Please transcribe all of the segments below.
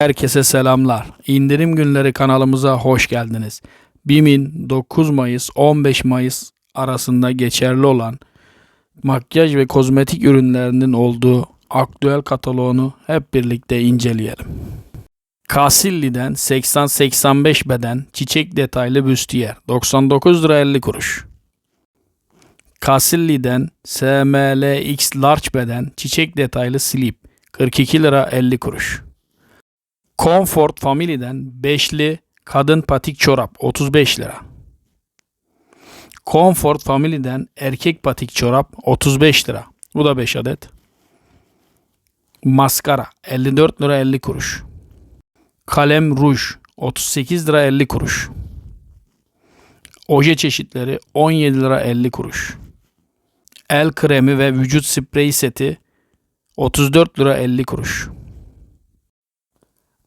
Herkese selamlar. İndirim günleri kanalımıza hoş geldiniz. BİM'in 9 Mayıs 15 Mayıs arasında geçerli olan makyaj ve kozmetik ürünlerinin olduğu aktüel kataloğunu hep birlikte inceleyelim. Casilli'den 80-85 beden çiçek detaylı büstiyer 99 lira 50 kuruş. Casilli'den SMLX large beden çiçek detaylı slip 42 lira 50 kuruş. Comfort Family'den beşli kadın patik çorap 35 lira. Comfort Family'den erkek patik çorap 35 lira. Bu da 5 adet. Maskara 54 lira 50 kuruş. Kalem ruj 38 lira 50 kuruş. Oje çeşitleri 17 lira 50 kuruş. El kremi ve vücut spreyi seti 34 lira 50 kuruş.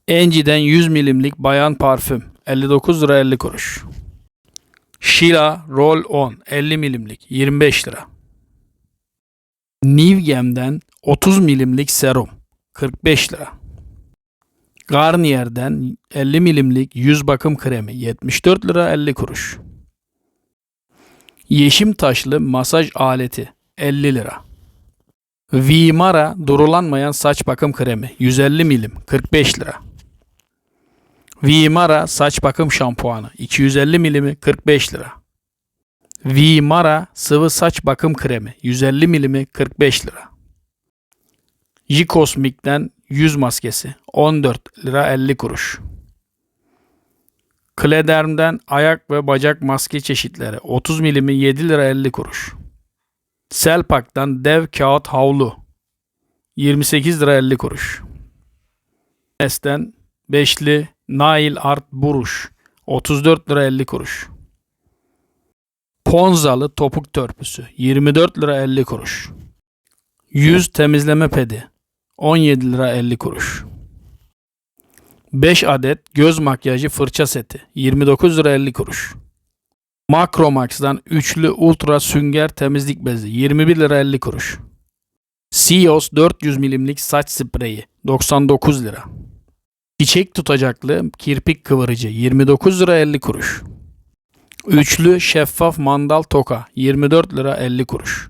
Enci'den 100 milimlik bayan parfüm 59 lira 50 kuruş. Sheila Roll On 50 milimlik 25 lira. Nivgem'den 30 milimlik serum 45 lira. Garnier'den 50 milimlik yüz bakım kremi 74 lira 50 kuruş. Yeşim taşlı masaj aleti 50 lira. Vimara durulanmayan saç bakım kremi 150 milim 45 lira. Vimara saç bakım şampuanı 250 milimi 45 lira. Vimara sıvı saç bakım kremi 150 milimi 45 lira. Jikosmik'ten yüz maskesi 14 lira 50 kuruş. Klederm'den ayak ve bacak maske çeşitleri 30 milimi 7 lira 50 kuruş. Selpak'tan dev kağıt havlu 28 lira 50 kuruş. Esten beşli Nail Art Buruş 34 lira 50 kuruş. Ponzalı topuk törpüsü 24 lira 50 kuruş. Yüz temizleme pedi 17 lira 50 kuruş. 5 adet göz makyajı fırça seti 29 lira 50 kuruş. Makromax'dan üçlü ultra sünger temizlik bezi 21 lira 50 kuruş. Sios 400 milimlik saç spreyi 99 lira. Çiçek tutacaklı kirpik kıvırıcı 29 lira 50 kuruş. Üçlü şeffaf mandal toka 24 lira 50 kuruş.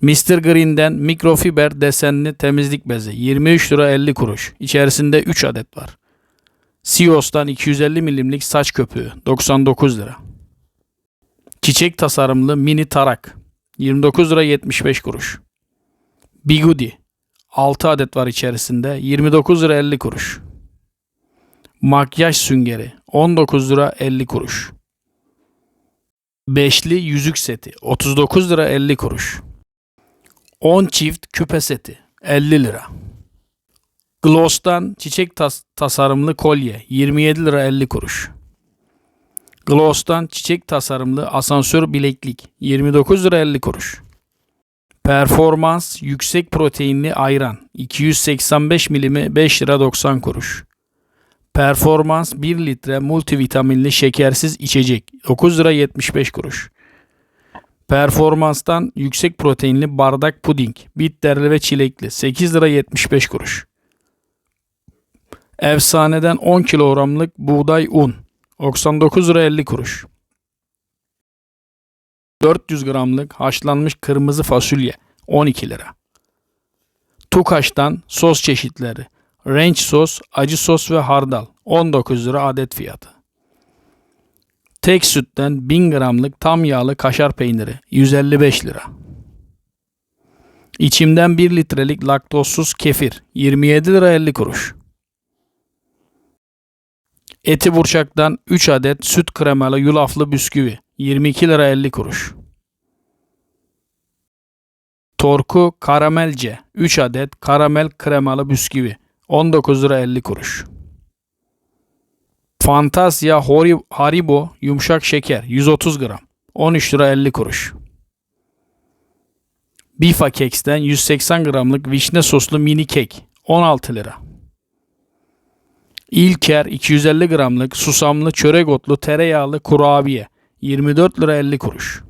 Mr. Green'den mikrofiber desenli temizlik bezi 23 lira 50 kuruş. İçerisinde 3 adet var. Sios'tan 250 milimlik saç köpüğü 99 lira. Çiçek tasarımlı mini tarak 29 lira 75 kuruş. Bigudi 6 adet var içerisinde 29 lira 50 kuruş. Makyaj süngeri 19 lira 50 kuruş. Beşli yüzük seti 39 lira 50 kuruş. 10 çift küpe seti 50 lira. Gloss'tan çiçek tas- tasarımlı kolye 27 lira 50 kuruş. Gloss'tan çiçek tasarımlı asansör bileklik 29 lira 50 kuruş. Performans yüksek proteinli ayran 285 milimi 5 lira 90 kuruş. Performans 1 litre multivitaminli şekersiz içecek 9 lira 75 kuruş. Performanstan yüksek proteinli bardak puding bitterli ve çilekli 8 lira 75 kuruş. Efsaneden 10 kilogramlık buğday un 99 lira 50 kuruş. 400 gramlık haşlanmış kırmızı fasulye 12 lira. Tukaş'tan sos çeşitleri Ranch sos, acı sos ve hardal 19 lira adet fiyatı. Tek sütten 1000 gramlık tam yağlı kaşar peyniri 155 lira. İçimden 1 litrelik laktozsuz kefir 27 lira 50 kuruş. Eti burçaktan 3 adet süt kremalı yulaflı bisküvi 22 lira 50 kuruş. Torku karamelce 3 adet karamel kremalı bisküvi 19 lira 50 kuruş. Fantasia Hori- Haribo yumuşak şeker 130 gram 13 lira 50 kuruş. Bifa Keks'ten 180 gramlık vişne soslu mini kek 16 lira. İlker 250 gramlık susamlı çörek otlu tereyağlı kurabiye 24 lira 50 kuruş.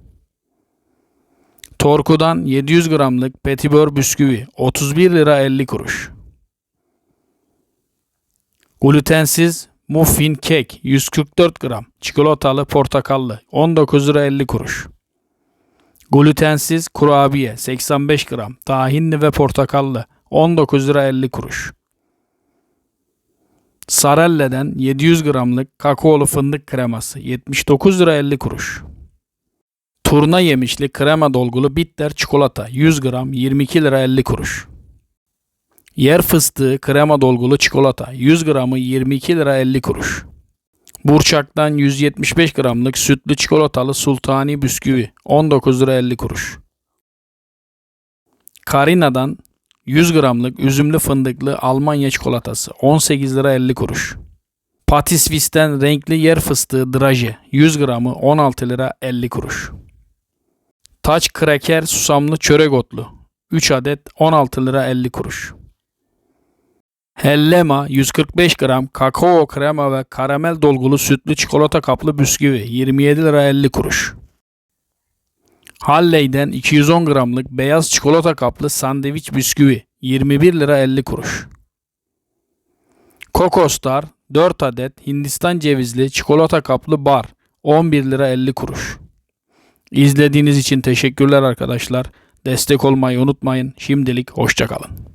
Torku'dan 700 gramlık petibör bisküvi 31 lira 50 kuruş. Glutensiz muffin kek 144 gram. Çikolatalı portakallı 19 lira 50 kuruş. Glutensiz kurabiye 85 gram. Tahinli ve portakallı 19 lira 50 kuruş. Sarelle'den 700 gramlık kakaolu fındık kreması 79 lira 50 kuruş. Turna yemişli krema dolgulu bitter çikolata 100 gram 22 lira 50 kuruş. Yer fıstığı krema dolgulu çikolata 100 gramı 22 lira 50 kuruş. Burçak'tan 175 gramlık sütlü çikolatalı sultani bisküvi 19 lira 50 kuruş. Karina'dan 100 gramlık üzümlü fındıklı Almanya çikolatası 18 lira 50 kuruş. Patisvis'ten renkli yer fıstığı draje 100 gramı 16 lira 50 kuruş. Taç kraker susamlı çörek otlu 3 adet 16 lira 50 kuruş. Hellema 145 gram kakao krema ve karamel dolgulu sütlü çikolata kaplı bisküvi 27 lira 50 kuruş. Halley'den 210 gramlık beyaz çikolata kaplı sandviç bisküvi 21 lira 50 kuruş. Coco Star 4 adet Hindistan cevizli çikolata kaplı bar 11 lira 50 kuruş. İzlediğiniz için teşekkürler arkadaşlar. Destek olmayı unutmayın. Şimdilik hoşçakalın.